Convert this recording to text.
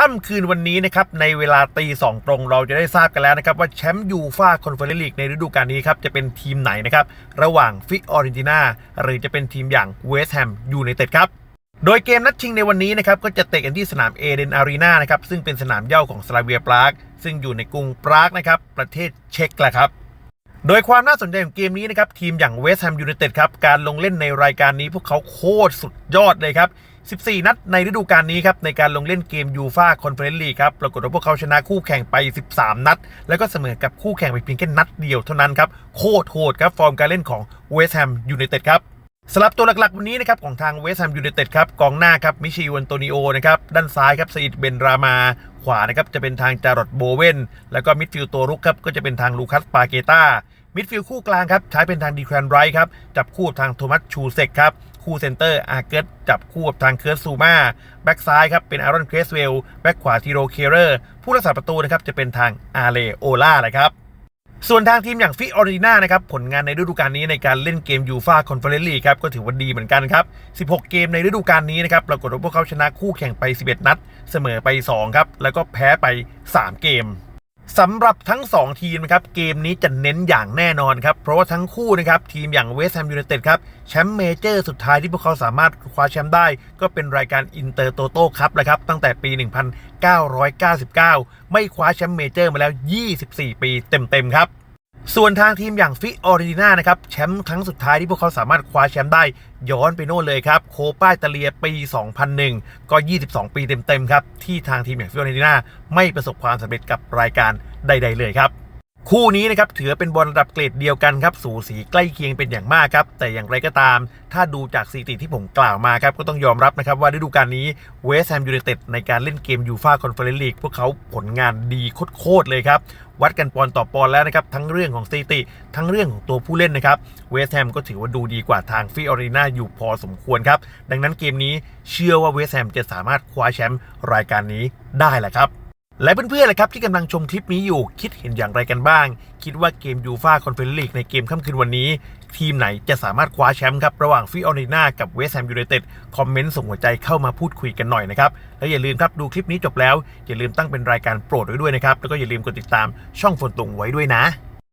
ค่ำคืนวันนี้นะครับในเวลาตีสองตรงเราจะได้ทราบกันแล้วนะครับว่าแชมป์ยูฟ่าคอนเฟอเรนซ์ลีกในฤดูกาลนี้ครับจะเป็นทีมไหนนะครับระหว่างฟิออริจินาหรือจะเป็นทีมอย่างเวสต์แฮมยูไนเต็ดครับโดยเกมนัดชิงในวันนี้นะครับก็จะเตะกันที่สนามเอเดนอารีนานะครับซึ่งเป็นสนามเย้าของสลาเวียปรากซึ่งอยู่ในกรุงปรากนะครับประเทศเช็กแหละครับโดยความน่าสนใจของเกมนี้นะครับทีมอย่างเวสต์แฮมยูไนเต็ดครับการลงเล่นในรายการนี้พวกเขาโคตรสุดยอดเลยครับ 14 นัดในฤดูกาลนี้ครับในการลงเล่นเกมยูฟาคอนเฟอเรนซ์ลีกครับปรากฏว่าพวกเขาชนะคู่แข่งไป 13 นัด แล้วก็เสมอกับคู่แข่งไปเพียงแค่นัดเดียวเท่านั้นครับโคตรโหดครับฟอร์มการเล่นของเวสต์แฮมยูไนเต็ดครับสำหรับตัวหลักๆ วันนี้นะครับของทางเวสต์แฮมยูไนเต็ดครับกองหน้าครับมิชิวันโตนิโอนะครับด้านซ้ายครับซอิดเบนรามา ขวานะครับจะเป็นทางจารดโบเวนแล้วก็มิดฟิลด์ตัวรุกครับก็จะเป็นทางลูคัสปาเกตามิดฟิลด์คู่กลางครับใช้เป็นทางดีแครนไรท์ครับจับคู่ทางโทมัสชูเซกครับ คู่เซนเตอร์อาร์เกิร์ตจับคู่กับทางเคิร์สซูมาแบ็กซ้ายครับเป็นอารอนเครสเวลแบ็กขวาทีโรเคเรอร์ ผู้รักษาประตูนะครับจะเป็นทางอาเลโอล่านะครับส่วนทางทีมอย่างฟิออริน่านะครับผลงานในฤดูกาลนี้ในการเล่นเกมยูฟาคอนเฟอเรนซ์ลีกครับก็ถือว่าดีเหมือนกันครับ 16 เกมในฤดูกาลนี้นะครับปรากฏว่าพวกเขาชนะคู่แข่งไป 11 นัด เสมอไป 2 ครับ แล้วก็แพ้ไป 3 เกม สำหรับทั้ง 2 ทีมนะครับเกมนี้จะเน้นอย่างแน่นอนครับเพราะว่าทั้งคู่นะครับทีมอย่างเวสต์แฮมยูไนเต็ดครับแชมป์เมเจอร์สุดท้ายที่พวกเขาสามารถคว้าแชมป์ได้ ก็เป็นรายการอินเตอร์โตโต้ครับแหละครับตั้งแต่ปี 1999 ไม่คว้าแชมป์เมเจอร์มาแล้ว 24 ปีเต็มๆครับ ส่วนทางทีมอย่างฟิออริจินานะครับแชมป์ครั้งสุดท้ายที่พวกเขาสามารถคว้าแชมป์ได้ ย้อนไปโน่นเลยครับ โคปาอิตาเลียปี 2001 ก็ 22 ปีเต็มๆครับ ที่ทางทีมอย่างฟิออริจินาไม่ประสบความสำเร็จกับรายการใด ๆ เลยครับ คู่นี้นะครับถือเป็นบอลระดับเกรดเดียวกันครับสูสีใกล้เคียงเป็นอย่างมากครับแต่อย่างไรก็ตาม ถ้าดูจากสถิติที่ผมกล่าวมาครับก็ต้องยอมรับนะครับว่าฤดูกาลนี้เวสต์แฮมยูไนเต็ดในการเล่นเกมยูฟาคอนเฟอเรนซ์ลีกพวกเขาผลงานดีโคตรเลยครับวัดกันปอนต่อปอนแล้วนะครับทั้งเรื่องของสถิติ ทั้งเรื่องของตัวผู้เล่นนะครับเวสต์แฮมก็ถือว่าดูดีกว่าทางฟิออรินาอยู่พอสมควรครับดังนั้นเกมนี้เชื่อว่าเวสต์แฮมจะสามารถคว้าแชมป์รายการนี้ได้แหละครับ และเพื่อนๆเลยครับที่กำลังชมคลิปนี้อยู่คิดเห็นอย่างไรกันบ้าง คิดว่าเกมยูฟาคอนเฟอเรนซ์ลีกในเกมค่ำคืนวันนี้ ทีมไหนจะสามารถคว้าแชมป์ครับ ระหว่างฟิออริน่ากับเวสต์แฮมยูไนเต็ดคอมเมนต์ส่งหัวใจเข้ามาพูดคุยกันหน่อยนะครับ และอย่าลืมครับดูคลิปนี้จบแล้ว อย่าลืมตั้งเป็นรายการโปรดไว้ด้วยนะครับ แล้วก็อย่าลืมกดติดตามช่องฝนตุงไว้ด้วยนะ